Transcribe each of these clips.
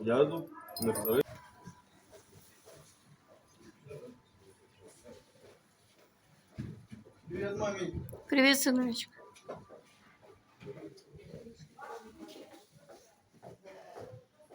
Я йду не мамі. Привет, сыночек.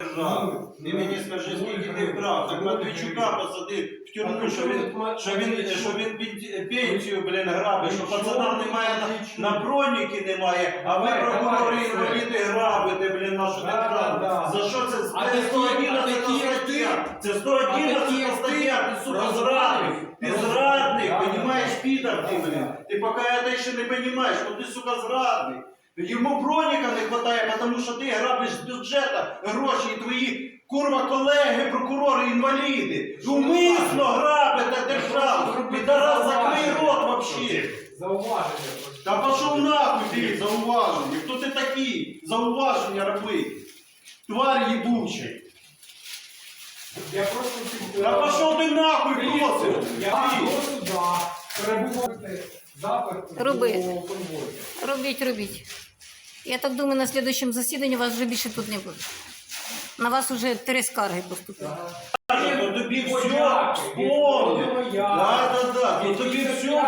Держав. Ти мені скажи, скільки ти вкрав. Так Матвійчука посадив в тюрму, що він, що він, що він під пенсію, блін, грабить, що пацанам немає на, на броніки немає, а ви прокурори інваліди грабите, блін, нашу державу. За що це? А Це такі- 111 а такі, як ти? стаття. Це А такі, 111 як ти? стаття, ти, сука, Розбратник. Ти зрадник, Да. понімаєш, підар ти, блін. Ти поки це ще не розумієш, бо ти, сука, зрадник. Йому броніка не вистачає, тому що ти грабиш з бюджету гроші і твої курва колеги, прокурори, інваліди. Умисно грабите державу. Підарас, закрий рот вообще. Зауваження. Та пішов нахуй ти, зауваження. Хто ти такий? Зауваження роби. Тварь їбучий. Я просто. Та пішов ти нахуй, просив. Я до суда перебувати запит Роби. до конвою. Робіть, робіть. Я так думаю, на слідуючому засіданні вас вже більше тут не буде. На вас вже три скарги поступили. Каже, тобі все вспомнив. Да, да, да, то тобі все.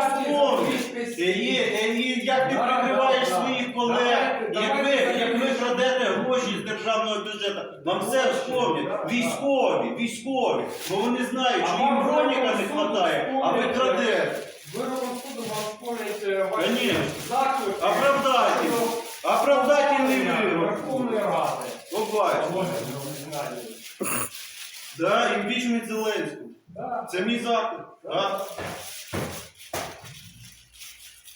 І, і, і як ти прикриваєш своїх колег, як ви, як ви крадете гроші з державного бюджету, вам все вспомнять. Військові, військові, бо вони знають, що їм броніка не вистачає, а ви крадете. Вироком суду вам спорять е, ваші Конечно. заклики. Оправдайте. Оправдательний вирок. Верховної Ради. Побач. Да, імпічмент Зеленського. Да. Це мій заклик. Да?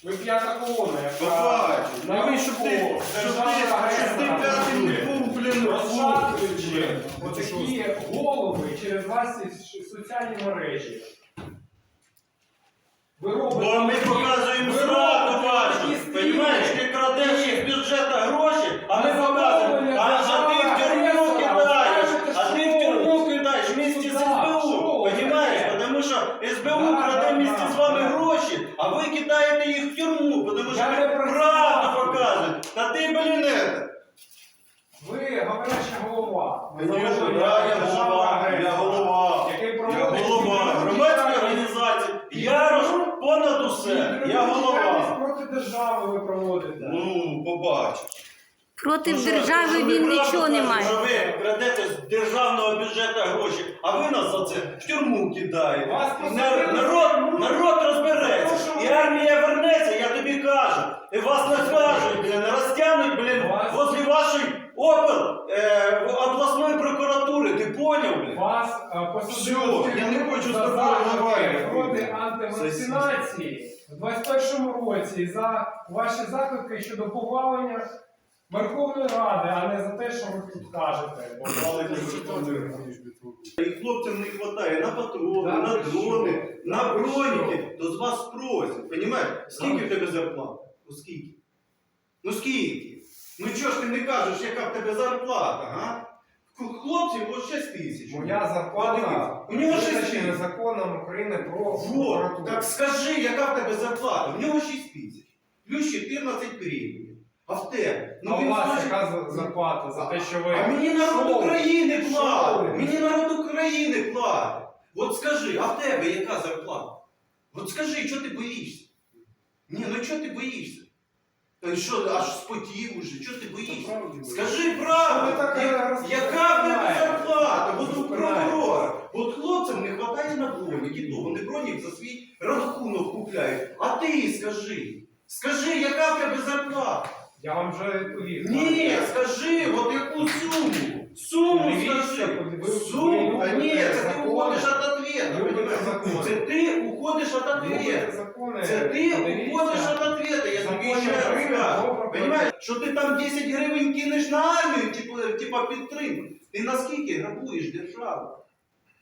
Ви п'ята колона, яка Побач. на Ну, ти, руку щоб ти, держави щоб ти агресора п'ятим не був, блін, розшатуючи отакі голови через ваші соціальні мережі. Ви робите... Бо ми показуємо зраду вашу. Понімаєш, ти крадеш із бюджету гроші, а ми показуємо. А а ти в тюрму кидаєш, а ти в тюрму кидаєш вместе з СБУ. що? Понімаєш? Тому що СБУ краде вместе з вами гроші, а ви кидаєте їх в тюрму, тому що ви правду показуєте. Та ти, блін, это. Ви говоряща голова. Ви Конечно, да, я голова, я голова. Я голова громадської організації. Я понад усе. Я голова. Проти держави ви проводите. Ну, побачиш. Проти Ну, держави що він правду нічого не кажете, має. Що ви крадете з державного бюджету гроші, а ви нас за це в тюрму кидаєте. Вас посадили нар- в народ, тюрму. народ розбереться. Тому І армія вернеться, я тобі кажу. І вас накажуть, блін, розтягнуть, блін, Вас- возле вашої опел е, обласної прокуратури. Ти поняв, блін? Вас е, посадили Всьо, в тюрму я не хочу з за тобою. Проти антивакцинації в 21-му році за ваші заклики щодо повалення Верховної Ради, а не за те, що ви тут кажете. І хлопцям не вистачає на патрони, Да, на ви дрони, на ви броніки, то з вас просять. Понімаєш? Скільки в тебе зарплата? Ну скільки? Ну скільки? Ну чого ж ти не кажеш, яка в тебе зарплата, га? Хлопців ось 6 тисяч. Моя зарплата. У нього 6 тисяч. законом України про Вот, прокуратуру. так скажи, яка в тебе зарплата? В нього 6 тисяч. Плюс 14 гривень. А в тебе? а у він вас хоче- яка за- зарплата за те, що ви... А мені народ Що ви? України Що платить. Мені народ України платить. От скажи, а в тебе яка зарплата? От скажи, що ти боїшся? Ні, ну чого ти боїшся? Та й що, аж спотів уже, чого ти боїшся? Скажи правду, я- е, яка то за свій рахунок купляють. А ти скажи, скажи, яка в тебе зарплата? Я вам вже відповів. Ні, скажи, от яку суму? Суму скажи. Суму, а ні, це ти уходиш від ответа. Це ти уходиш від ответа. Це ти уходиш від ответа, я тобі ще раз кажу. Понимаєш, що ти там 10 гривень кинеш на армію, типу, типу підтримку. Ти наскільки грабуєш державу?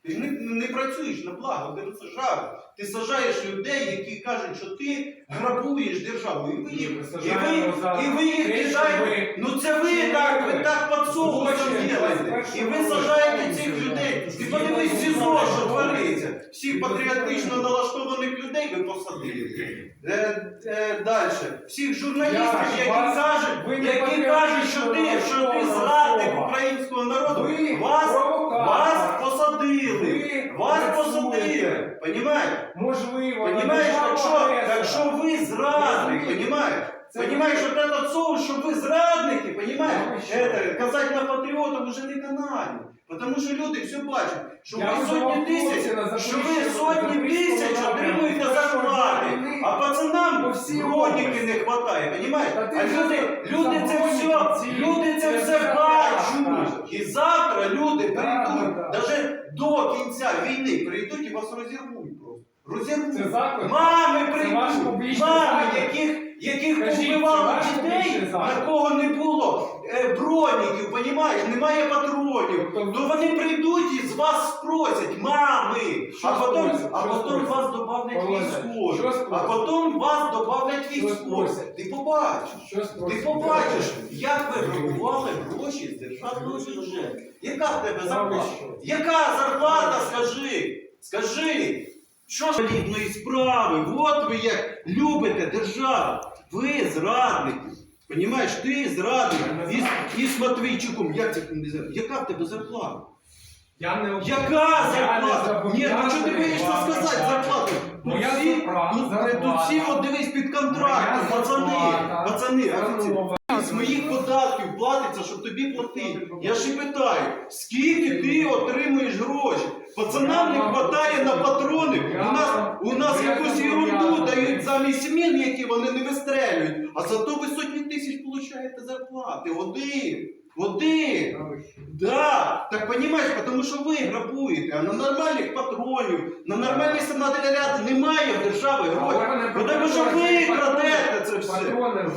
Ти не, не працюєш на благо держави. Ти сажаєш людей, які кажуть, що ти грабуєш державу. І ви їх, і ви, і ви їх кидаєте. ви Ну це ви так, ви так злочин робите. І ви сажаєте цих людей. Ти Згідно подивись СІЗО, що твориться. всіх патріотично налаштованих людей ви посадили. Е, е, далі. Всіх журналістів, які кажуть, які кажуть, що ти, що ти зрадник українського народу, вас посадили. Вас посадили. Понімаєте? Можливо, так державу що, так що ви зрадник, Ви- Це Понимаешь, вот этот соус, що ви зрадники, понимаешь? Ну. Это, казати на патріотам уже не каналі. Потому що люди все бачать, що Я ви вже сотні вам тисяч, хлопці на що ви сотні тисяч напрямку. отримуєте що, зарплати, війни? а пацанам По всій броніки не вистачає, понимаєш? Та ти А вже люди, за- люди це все, ці, люди це це все все бачать. І завтра люди Да, прийдуть, да, да. До кінця війни прийдуть і вас розірвуть просто. Розірвуть. Це заклик? Мами ваш прийдуть, публічний мами, заклик? яких, яких Кажіть, це побивали ваш дітей, публічний заклик? на кого не було е, броніків, понімаєш, немає патронів. Тобто- То вони прийдуть і з вас спросять, мами, Що а потім, спросять? а Що потім спросять? вас добавлять Що А потім вас добавлять військові. Ти побачиш. Що Ти побачиш, як ви грабували гроші з державного бюджету. Яка в тебе зарплата? Яка зарплата, скажи? Скажи, що ж подібної справи? От ви як любите державу. Ви зрадники. Понімаєш, ти зрадник. І, і з Матвійчуком. Як це? Яка в тебе зарплата? Я не Яка зарплата? Ні, ну що ти боїшся сказати зарплату? Моя Тут всі, зарплата, тут, тут всі от дивись під контрактом, Моя пацани, пацани, установа. З моїх податків платиться, щоб тобі платити. Я ж питаю, скільки ти отримуєш гроші? Пацанам не вистачає на патрони. У нас, у нас якусь ерунду дають замість мін, які вони не вистрелюють. А зато ви сотні тисяч получаєте зарплати. Один. Один. Да, так понимаешь, потому що ви грабуєте, а на нормальних патронів, на нормальні снаряди немає в держави грошей. органи Ну, Тому що ви крадете це все.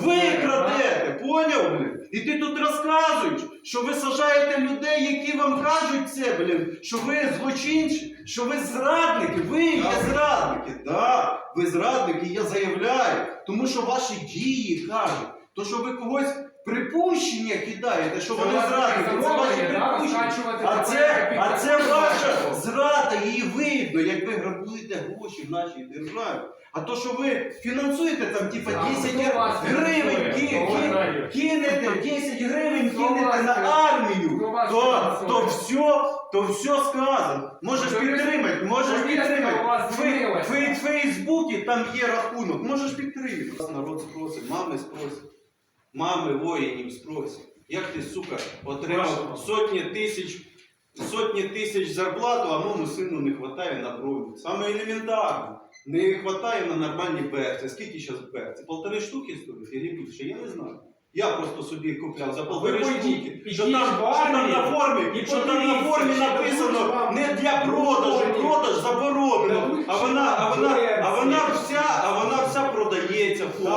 Ви крадете, поняв, блін? І ти тут розказуєш, що ви сажаєте людей, які вам кажуть це, блін, що ви злочинці, що ви зрадники, ви є зрадники. Да, ви зрадники, я заявляю. Тому що ваші дії кажуть, то що ви когось припущення кидаєте, що вони зрадники, це ваші припущення. А це, а це ваша зрада, її видно, як ви грабуєте гроші в нашій державі. А то, що ви фінансуєте там, типа, 10 гривень, фінансує? ки- ки- кинете, 10 гривень Хто кинете вас на фінансує? армію, Хто вас то, фінансує? то все, то все сказано. Можеш Ви підтримати, можеш повістка підтримати. у вас В змінилася. Фей- в Фейсбуці там є рахунок, можеш підтримати. Народ спросить, мами спросять, мами воїнів спросять. Як ти, сука, отримав сотні тисяч, сотні тисяч зарплату, а моєму сину не вистачає на броню. Саме елементарно. Не вистачає на нормальні берці. Скільки зараз берці? Полтори штуки стоїть? Или більше? Я не знаю. Я просто собі купляв за полтори штуки. Що там, що там на формі, і що там на формі написано не для продажу, продаж заборонено. А вона, а вона, а вона вся, а вона вся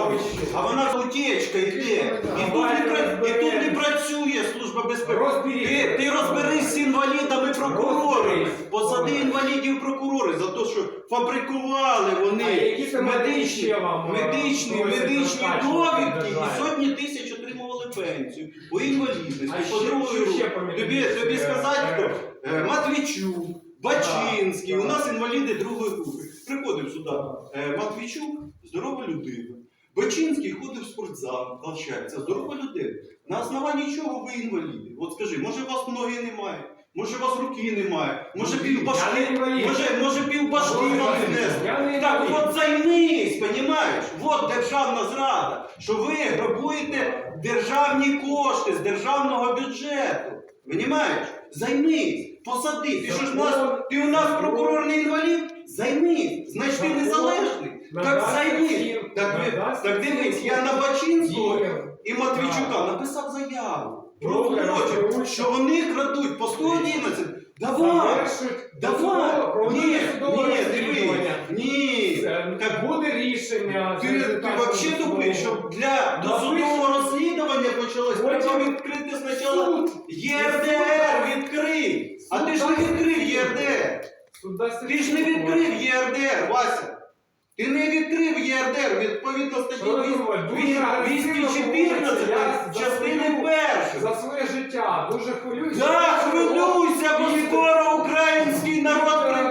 ви що? А вона утечка йде. І тут не, пра- і тут не працює служба безпеки. Розберіться. Ти, ти розберись з інвалідами. Розберись. Посади інвалідів прокурори за те, що фабрикували вони які медичні, ще вам, е, медичні, просять медичні довідки державі? і сотні тисяч отримували пенсію по інвалідності, А по другої ще руки. помітили? Тобі, тобі Е, сказати, хто? Е, Матвійчук, Бачинський, у нас інваліди другої групи. Приходив сюди е, Матвійчук, здорова людина. Бачинський ходив в спортзал, навчається, здорова людина. На основанні чого ви інваліди? От скажи, може у вас ноги немає? Може у вас руки немає? Може півбашки? Може, може Я вам не Так от займись, понімаєш? От державна зрада, що ви грабуєте державні кошти з державного бюджету. Понімаєш? Займись, посади. Ти що ж у нас, ти у нас прокурор не інвалід? Займись, значить ти незалежний. Так займись. Так, ви- так дивись, я на Бачинського і Матвійчука написав заяву. Про Добре, злочин, розберуся. що вони крадуть по 111. Давай! Давай! Ні, ні, диви, ні. Так буде рішення. Ти, ти взагалі тупий, щоб для досудового розслідування почалось, Потім- треба відкрити спочатку Суд. ЄРДР відкрий. А ти ж не відкрив ЄРДР. Ти ж не відкрив ЄРДР, Вася. Ти не відкрив ЄРДР відповідно статті Дуже 214 частини першої. За своє життя дуже хвилююся. Так, хвилюйся, бо скоро український народ прийде.